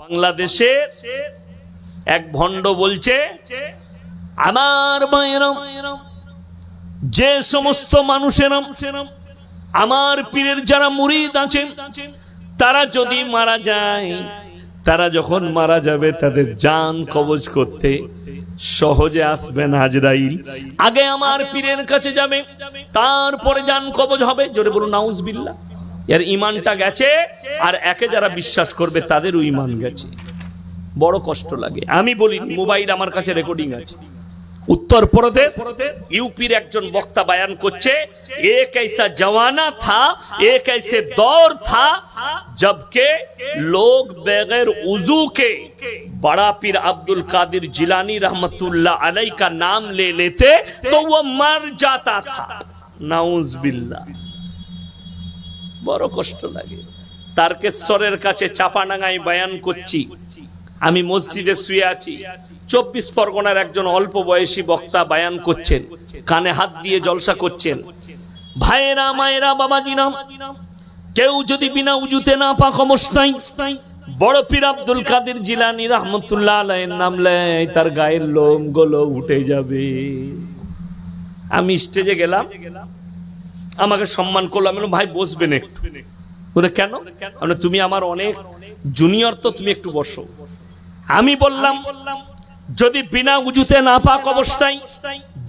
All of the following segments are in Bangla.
বাংলাদেশে এক ভণ্ড বলছে, আমার মায়েরাম, যে সমস্ত মানুষেরাম, আমার পীরের যারা মুরিদ আছেন, তারা যদি মারা যায়, তারা যখন মারা যাবে, তাদের জান কবজ করতে সহজে আসবেন হাজরাইল। আগে আমার পীরের কাছে যাবে, তারপরে জান কবজ হবে। জোরে বলুন নাউজবিল্লা এর ইমানটা গেছে আর একে যারা বিশ্বাস করবে তাদেরও ইমান গেছে বড় কষ্ট লাগে আমি বলি মোবাইল আমার কাছে রেকর্ডিং আছে उत्तर प्रदेश यूपीर একজন বক্তা बयान করছে एक ऐसा जमाना था एक ऐसे दौर था जबकि लोग बगैर उजू के बड़ा पीर अब्दुल कादिर जिलानी रहमतुल्लाह अलैह का नाम ले लेते तो वो मर जाता था नाउज बिल्ला বড় কষ্ট লাগে। তারকেশ্বরের কাছে চাপানাঙ্গায় বয়ান করছি। আমি মসজিদে শুয়ে আছি। চব্বিশ পরগনার একজন অল্প বয়সী বক্তা বায়ান করছেন। কানে হাত দিয়ে জলসা করছেন। ভাইয়েরা, মায়েরা বাবাজিরাম কেউ যদি বিনা উজুতে না পাক অবস্থায় বড় পীর আব্দুল কাদের জিলানি রহমতুল্লাহ নাম লেয় তার গায়ের লোমগুলো উঠে যাবে। আমি স্টেজে গেলাম। আমাকে সম্মান করল। আমি ভাই বসবেন একটু কেন? বললাম, তুমি আমার অনেক জুনিয়র তো তুমি একটু বসো। আমি বললাম যদি বিনা উজুতে না পাক অবস্থায়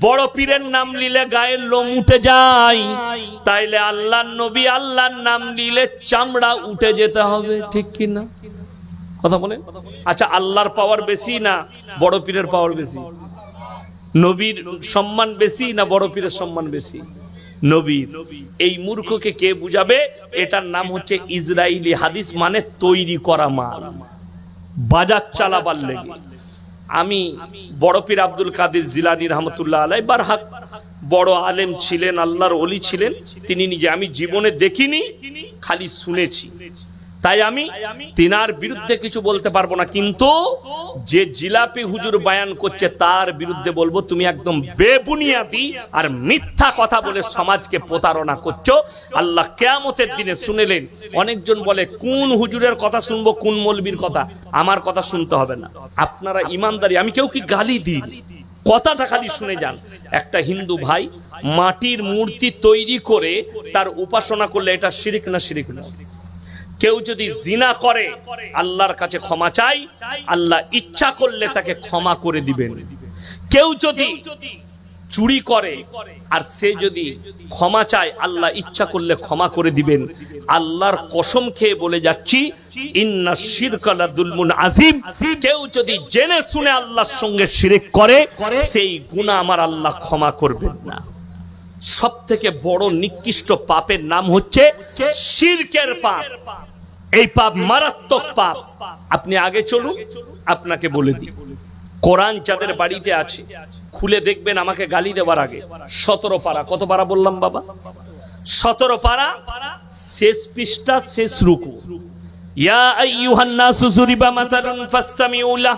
বড় পীরের নাম নিলে গায়ের লোম উঠে যায় তাইলে আল্লাহর নবী আল্লাহর নাম নিলে চামড়া উঠে যেতে হবে। ঠিক কি না? কথা বলে আচ্ছা আল্লাহর পাওয়ার বেশি না বড় পীরের পাওয়ার বেশি? নবীর সম্মান বেশি না বড় পীরের সম্মান বেশি? নবীর এই মূর্খকে কে বুঝাবে? এটার নাম হচ্ছে ইসরায়েলি হাদিস মানে তৈরি করা মাল, বাজার চালাবার লেগে। আমি বড় পীর আব্দুল কাদের জিলানি রহমতুল্লাহ আলাই বারহাক, বড় আলেম ছিলেন, আল্লাহর অলি ছিলেন, তিনি নিজে আমি জীবনে দেখিনি, খালি শুনেছি। তাই আমি তিনার বিরুদ্ধে কিছু বলতে পারব না, কিন্তু যে জিলাপি হুজুর বায়ান করছে তার বিরুদ্ধে বলব, তুমি একদম বেবুনিয়াদি আর মিথ্যা কথা বলে সমাজকে প্রতারণা করছ। আল্লাহ কেয়ামতের দিনে শুনেলেন, অনেকজন বলে, কোন হুজুরের কথা শুনব, কোন মলবির কথা? আমার কথা শুনতে হবে না। আপনারা ইমানদারি, আমি কেউ কি গালি দিই? কথাটা খালি শুনে যান। একটা হিন্দু ভাই মাটির মূর্তি তৈরি করে তার উপাসনা করলে এটা শিরিক না শিরিক না কেউ যদি জিনা করে আল্লাহর কাছে ক্ষমা চাই আল্লাহ ইচ্ছা করলে তাকে ক্ষমা করে দিবেন। কেউ যদি চুরি করে আর সে যদি ক্ষমা চায় আল্লাহ ইচ্ছা করলে ক্ষমা করে দিবেন। আল্লাহর কসম খেয়ে বলে যাচ্ছি ইন্না শিরকালা দুলমুন আজিম কেউ যদি জেনে শুনে আল্লাহর সঙ্গে শিরিক করে সেই গুনাহ আমার আল্লাহ ক্ষমা করবেন না। সব থেকে বড় নিকৃষ্ট পাপের নাম হচ্ছে শিরকের পাপ এই পাপ মারাত্মক পাপ। আপনি আগে চলুন, আপনাকে বলে দিই। কোরআন যাদের বাড়িতে আছে, খুলে দেখবেন আমাকে গালি দেওয়ার আগে। সতেরো পারা, কত পারা বললাম বাবা? সতেরো পারা, শেষ পৃষ্ঠা, শেষ রুকু। ইয়া আইয়ুহান নাসু যুরিবা মাতালুন ফাসতামিউ লাহ।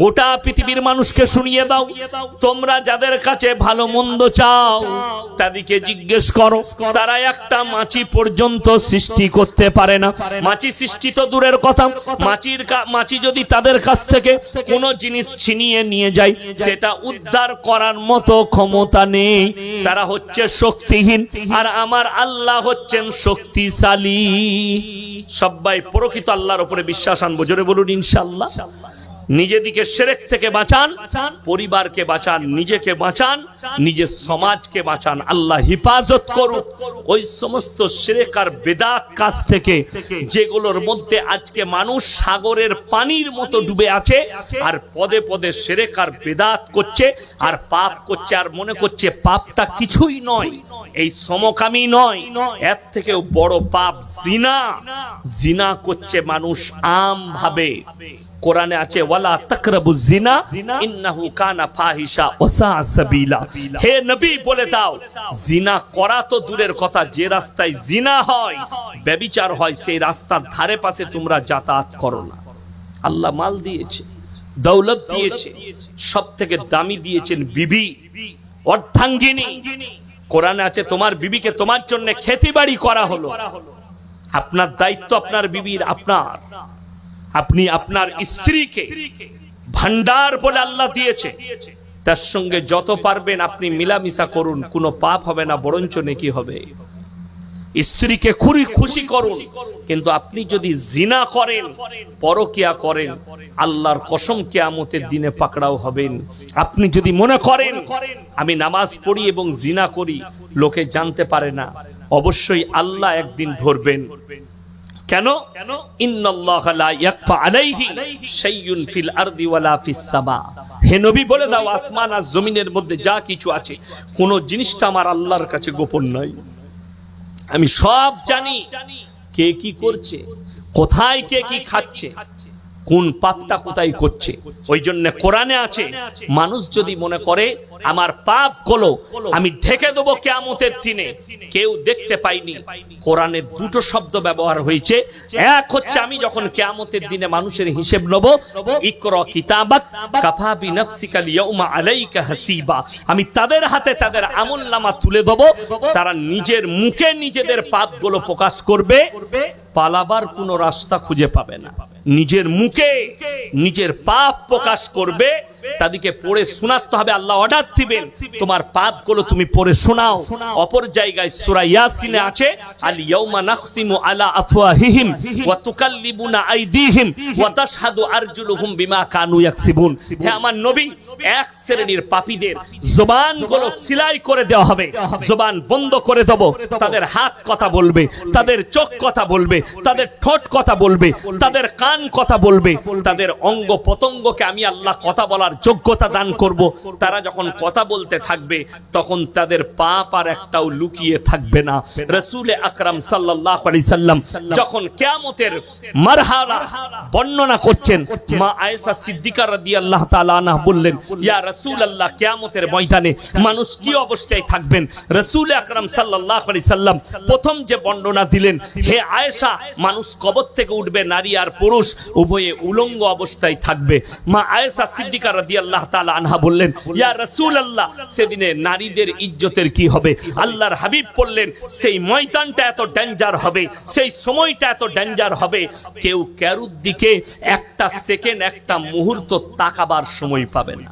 গোটা পৃথিবীর মানুষকে শুনিয়ে দাও। তোমরা যাদের কাছে ভালো মন্দ চাও, তাদেরকে জিজ্ঞেস করো। তারা একটা মাছি পর্যন্ত সৃষ্টি করতে পারে না। মাছি সৃষ্টি তো দূরের কথা। মাছির মাছি যদি তাদের কাছ থেকে কোনো জিনিস ছিনিয়ে নিয়ে যায়, সেটা উদ্ধার করার মতো ক্ষমতা নেই। তারা হচ্ছে শক্তিহীন। আর আমার আল্লাহ হচ্ছেন শক্তিশালী। সবাই প্রকৃত আল্লাহর উপরে বিশ্বাস আনব। জোরে বলুন ইনশাল্লাহ নিজেদিকে সেরেক থেকে বাঁচান পরিবারকে বাঁচান নিজেকে বাঁচান নিজের সমাজকে বাঁচান। আল্লাহ হিফাজত করুক। ওই সমস্ত সেরেক আর বেদাত কাজ থেকে যেগুলোর মধ্যে আজকে মানুষ সাগরের পানির মতো ডুবে আছে আর পদে পদে সেরেক আর বেদাত করছে আর পাপ করছে আর মনে করছে পাপটা কিছুই নয়। এই সমকামী নয়। এর থেকেও বড় পাপ জিনা। জিনা। করছে মানুষ আম ভাবে কোরআনে আছে ওয়ালা তাকরাবু জিনা ইন্নাহু কানা ফাহিশা ওয়া সাআ সাবিলা। হে নবী বলে দাও জিনা করা তো দূরের কথা যে রাস্তায় জিনা হয় ব্যভিচার হয় সেই রাস্তার ধারে পাশে তোমরা যাতায়াত করো না। আল্লাহ মাল দিয়েছে দৌলত দিয়েছে সব থেকে দামি দিয়েছেন বিবি অর্ধাঙ্গিনী। কোরআনে আছে তোমার বিবিকে তোমার জন্য খেতি বাড়ি করা হলো। আপনার দায়িত্ব আপনার বিবির আপনার। আপনি আপনার স্ত্রীকে ভান্ডার বলে আল্লাহ দিয়েছে। তার সঙ্গে যত পারবেন আপনি মিলামিশা করুন, কোনো পাপ হবে না, বরঞ্চ নেকি হবে। স্ত্রীকে খুবই খুশি করুন, কিন্তু আপনি যদি জিনা করেন, পরকিয়া করেন, আল্লাহর কসম কেয়ামতের দিনে পাকড়াও হবেন। আপনি যদি মনে করেন, আমি নামাজ পড়ি এবং জিনা করি, লোকে জানতে পারে না। অবশ্যই আল্লাহ একদিন ধরবেন। কেন? হে নবী বলে দাও আসমান আর জমিনের মধ্যে যা কিছু আছে কোন জিনিসটা আমার আল্লাহর কাছে গোপন নয়। আমি সব জানি কে কি করছে কোথায় কে কি খাচ্ছে কোন পাপটা কোথায় করছে? ওই জন্য কোরআনে আছে, মানুষ যদি মনে করে, আমার পাপগুলো আমি ঢেকে দেবো কেয়ামতের দিনে। কেউ দেখতে পাইনি কোরআনে দুটো শব্দ ব্যবহার হয়েছে। এক হচ্ছে, আমি যখন কেয়ামতের দিনে মানুষের হিসেব নেব, ইকরা হাসিবা। আমি তাদের হাতে তাদের আমলনামা তুলে দেব। তারা নিজের মুখে নিজেদের পাপগুলো প্রকাশ করবে। পালাবার কোনো রাস্তা খুঁজে পাবে না। নিজের মুখে নিজের পাপ প্রকাশ করবে তাদেরকে পড়ে শোনাতে হবে, আল্লাহ অর্ডার দিবেন। তোমার পাপগুলো তুমি পড়ে শোনাও। অপর জায়গায় সূরা ইয়াসিনে আছে, আল ইয়াউমা নাখতিমু আলা আফওয়াহিহিম ওয়া তুকাল্লিবুনা আইদিহিম ওয়া তাশহাদু আরজুলুহুম বিমা কানু ইয়াকসিবুন। হে আমার নবী, এক শ্রেণির পাপীদের জবানগুলো সিলাই করে দেওয়া হবে। জবান বন্ধ করে দেব। তাদের হাত কথা বলবে, তাদের চোখ কথা বলবে, তাদের ঠোঁট কথা বলবে, তাদের কান কথা বলবে, তাদের অঙ্গ পতঙ্গকে আমি আল্লাহ কথা বলার যোগ্যতা দান করব। তারা যখন কথা বলতে থাকবে, তখন তাদের পাপ আর একটাও লুকিয়ে থাকবে না। রসুল আকরাম সাল্লাহ সাল্লাম যখন কেয়ামতের মারহালা বর্ণনা করছেন, মা আয়েশা সিদ্দিকা রাদি আল্লাহ তালা বললেন, ইয়া রসুল আল্লাহ কেয়ামতের ময়দানে মানুষ কি অবস্থায় থাকবেন? রসুল আকরাম সাল্লাহ আলি সাল্লাম প্রথম যে বর্ণনা দিলেন, হে আয়েশা, মানুষ কবর থেকে উঠবে, নারী আর পুরুষ, উভয়ে উলঙ্গ অবস্থায় থাকবে। মা আয়েশা সিদ্দিকা রাদি আল্লাহ আনহা বললেন, ইয়া রসুল আল্লাহ সেদিনে নারীদের ইজ্জতের কি হবে? আল্লাহর হাবিব বললেন, সেই ময়দানটা এত ডেঞ্জার হবে, সেই সময়টা এত ডেঞ্জার হবে, কেউ কারুর দিকে একটা সেকেন্ড, একটা মুহূর্ত তাকাবার সময় পাবে না।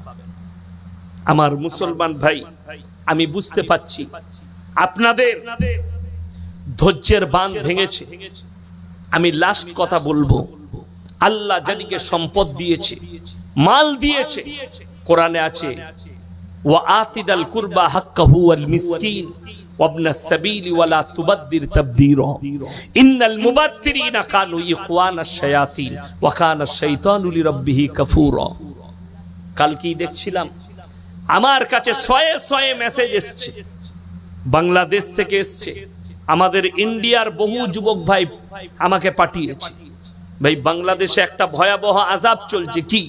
আমার মুসলমান ভাই, আমি বুঝতে পাচ্ছি আপনাদের ধৈর্যের বাঁধ ভেঙেছে। আমি লাস্ট কথা বলব, আল্লাহ যাদিকে সম্পদ দিয়েছে। মাল দিয়েছে কোরআনে আছে ওয়া আতিদাল কুরবা হাক্কাহু ওয়াল মিসকিন وابن السبيل ولا تبذر تبذيرا ان المبذرين كانوا اخوان الشياطين وكان الشيطان لربه كفورا কাল কি দেখছিলাম আমার কাছে শয়ে শয়ে মেসেজ এসছে বাংলাদেশ থেকে এসছে আমাদের ইন্ডিয়ার বহু যুবক ভাই আমাকে পাঠিয়েছে ভাই বাংলাদেশে একটা ভয়াবহ আজাব চলছে কি